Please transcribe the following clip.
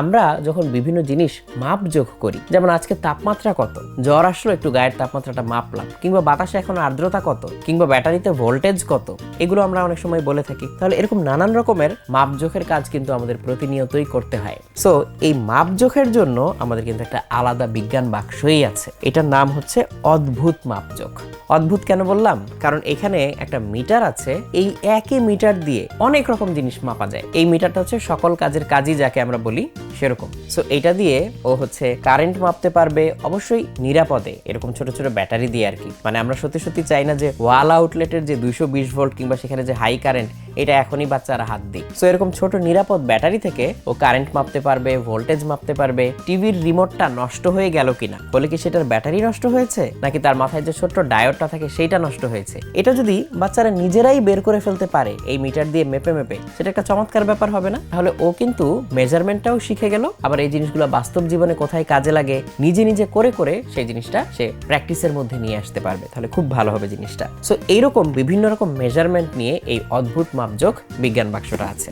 আমরা যখন বিভিন্ন জিনিস মাপ যোগ করি, যেমন আজকে তাপমাত্রা কত, জ্বর আসলো একটু গায়ের তাপমাত্রাটা মাপলাম, কিংবা বাতাসে এখন আর্দ্রতা কত, কিংবা ব্যাটারিতে ভোল্টেজ কত, এগুলো আমরা অনেক সময় বলে থাকি। তাহলে এরকম নানান রকমের মাপজোখের কাজ কিন্তু আমাদের প্রতিনিয়তই করতে হয়। সো এই মাপজোখের জন্য আমাদের কিন্তু একটা আলাদা বিজ্ঞান বাক্সই আছে। এটার নাম হচ্ছে অদ্ভুত মাপজোখ অদ্ভুত কেন বললাম? কারণ এখানে একটা মিটার আছে, এই একই মিটার দিয়ে অনেক রকম জিনিস মাপা যায়। এই মিটারটা হচ্ছে সকল কাজের কাজই যাকে আমরা বলি সেরকম। সো এটা দিয়ে ও হচ্ছে কারেন্ট মাপতে পারবে অবশ্যই নিরাপদে, এরকম ছোট ছোট ব্যাটারি দিয়ে আর কি। মানে আমরা সত্যি সত্যি চাই না যে ওয়াল আউটলেটের যে দুইশো বিশ ভোল্ট কিংবা সেখানে যে হাই কারেন্ট এটা এখনই বাচ্চারা হাত দিই সো এরকম ছোট নিরাপদ ব্যাটারি থেকে ও কারেন্ট মাপতে পারবে ভোল্টেজ মাপতে পারবে, টিভির রিমোটটা নষ্ট হয়ে গেল কিনা? বলে কি সেটার ব্যাটারি নষ্ট হয়েছে? নাকি তার মাথায় যে ছোট্ট ডায়োডটা থাকে সেইটা নষ্ট হয়েছে? এটা যদি বাচ্চারা নিজেরাই বের করে ফেলতে পারে, এই মিটার দিয়ে মেপে মেপে, সেটা একটা চমৎকার ব্যাপার হবে না? তাহলে ও কিন্তু মেজারমেন্টটাও শিখে গেল। আবার এই জিনিসগুলো বাস্তব জীবনে কোথায় কাজে লাগে, নিজে নিজে করে করে সেই জিনিসটা সে প্র্যাকটিসের মধ্যে নিয়ে আসতে পারবে। তাহলে খুব ভালো হবে জিনিসটা। সো এইরকম বিভিন্ন রকম মেজারমেন্ট নিয়ে এই অদ্ভুত মাপজোক বিজ্ঞান বাক্সটা আছে।